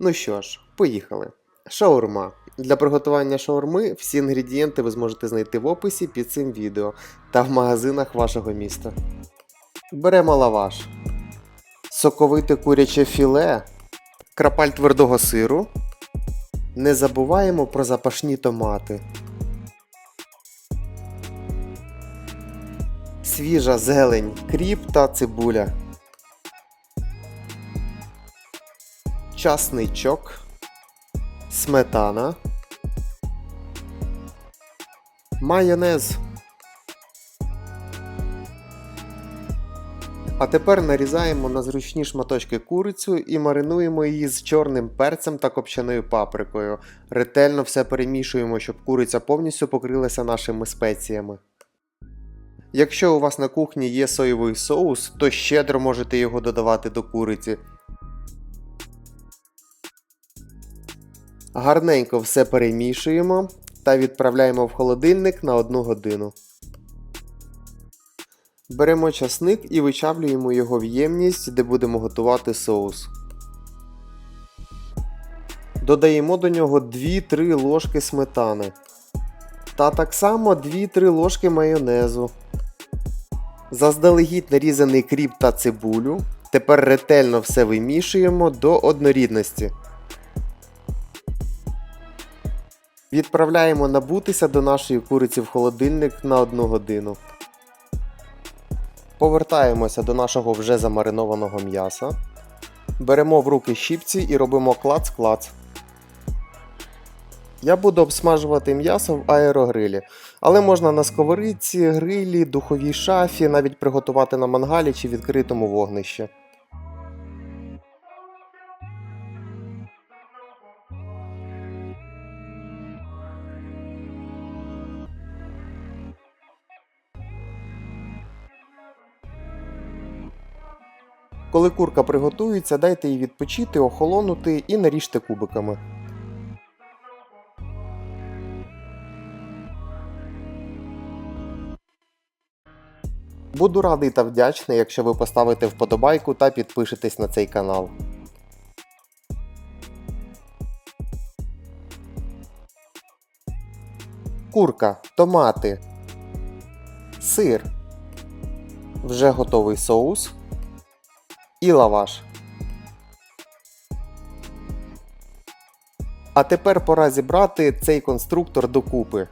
Ну що ж, поїхали. Шаурма. Для приготування шаурми всі інгредієнти ви зможете знайти в описі під цим відео та в магазинах вашого міста. Беремо лаваш, соковите куряче філе, крапаль твердого сиру. Не забуваємо про запашні томати. Свіжа зелень, кріп та цибуля. Часничок. Сметана. Майонез. А тепер нарізаємо на зручні шматочки курицю і маринуємо її з чорним перцем та копченою паприкою. Ретельно все перемішуємо, щоб куриця повністю покрилася нашими спеціями. Якщо у вас на кухні є соєвий соус, то щедро можете його додавати до куриці. Гарненько все перемішуємо та відправляємо в холодильник на 1 годину. Беремо часник і вичавлюємо його в ємність, де будемо готувати соус. Додаємо до нього 2-3 ложки сметани. Та так само 2-3 ложки майонезу. Заздалегідь нарізаний кріп та цибулю. Тепер ретельно все вимішуємо до однорідності. Відправляємо набутися до нашої куриці в холодильник на 1 годину. Повертаємося до нашого вже замаринованого м'яса. Беремо в руки щіпці і робимо клац-клац. Я буду обсмажувати м'ясо в аерогрилі, але можна на сковоридці, грилі, духовій шафі, навіть приготувати на мангалі чи відкритому вогнищі. Коли курка приготується, дайте їй відпочити, охолонути і наріжте кубиками. Буду радий та вдячний, якщо ви поставите вподобайку та підпишетесь на цей канал. Курка, томати, сир, вже готовий соус і лаваш. А тепер пора зібрати цей конструктор докупи.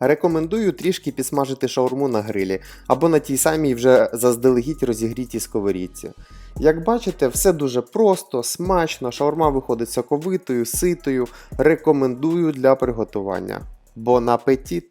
Рекомендую трішки підсмажити шаурму на грилі або на тій самій вже заздалегідь розігрітій сковорідці. Як бачите, все дуже просто, смачно, шаурма виходить соковитою, ситою. Рекомендую для приготування. Бон апетіт!